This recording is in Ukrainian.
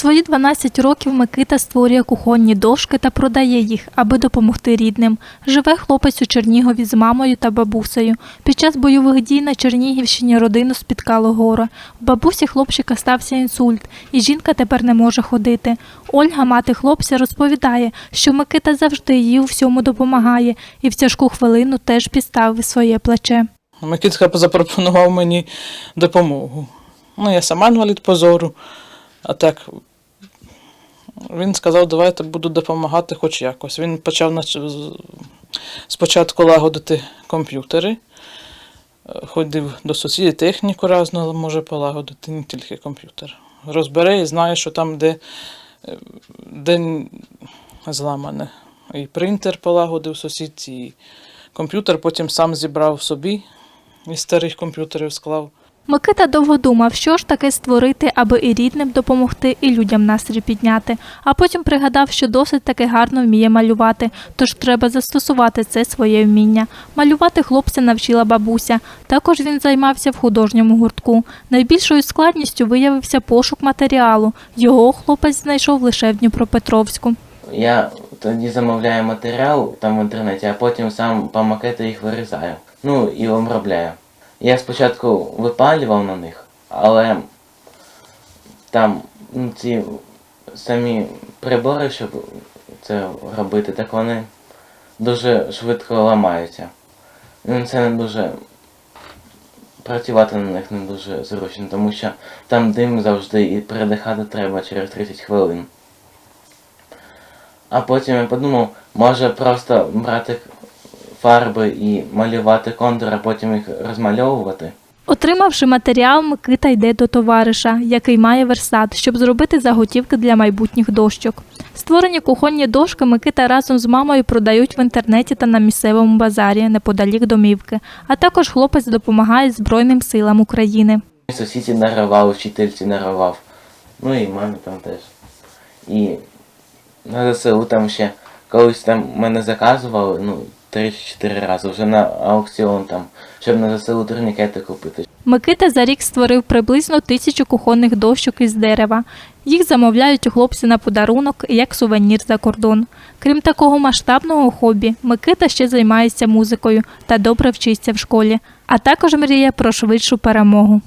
свої 12 років Микита створює кухонні дошки та продає їх, аби допомогти рідним. Живе хлопець у Чернігові з мамою та бабусею. Під час бойових дій на Чернігівщині родину спіткало горе. В бабусі хлопчика стався інсульт, і жінка тепер не може ходити. Ольга, мати хлопця, розповідає, що Микита завжди їй у всьому допомагає і в тяжку хвилину теж підставив своє плече. Микитка запропонував мені допомогу. Ну, я сама інвалід позору, а так він сказав, давайте буду допомагати хоч якось. Він почав спочатку лагодити комп'ютери, Е, ходив до сусідів, техніку разну може полагодити, не тільки комп'ютер. Розбере і знає, що там, де, е, де н- зламане. І принтер полагодив сусідці, і комп'ютер потім сам зібрав собі із старих комп'ютерів склав. Микита довго думав, що ж таке створити, аби і рідним допомогти, і людям настрій підняти. А потім пригадав, що досить таки гарно вміє малювати, тож треба застосувати це своє вміння. Малювати хлопця навчила бабуся. Також він займався в художньому гуртку. Найбільшою складністю виявився пошук матеріалу. Його хлопець знайшов лише в Дніпропетровську. Я тоді замовляю матеріал там в інтернеті, а потім сам по макету їх вирізаю. Ну і обробляю. Я спочатку випалював на них, але там ну, ці самі прибори, щоб це робити, так вони дуже швидко ламаються. Ну, це не дуже. Працювати на них не дуже зручно, тому що там дим завжди і передихати треба через 30 хвилин. А потім я подумав, може просто брати фарби і малювати контур, а потім їх розмальовувати. Отримавши матеріал, Микита йде до товариша, який має верстат, щоб зробити заготівки для майбутніх дощок. Створені кухонні дошки Микита разом з мамою продають в інтернеті та на місцевому базарі неподалік домівки. А також хлопець допомагає Збройним силам України. Сусідці дарував, вчительці дарував. Ну і мамі там теж. І на ЗСУ там ще колись там мене заказували, ну, 3-4 рази, вже на аукціон там, щоб на ЗСУ турнікети купити. Микита за рік створив приблизно тисячу кухонних дощок із дерева. Їх замовляють хлопці на подарунок як сувенір за кордон. Крім такого масштабного хобі, Микита ще займається музикою та добре вчиться в школі, а також мріє про швидшу перемогу.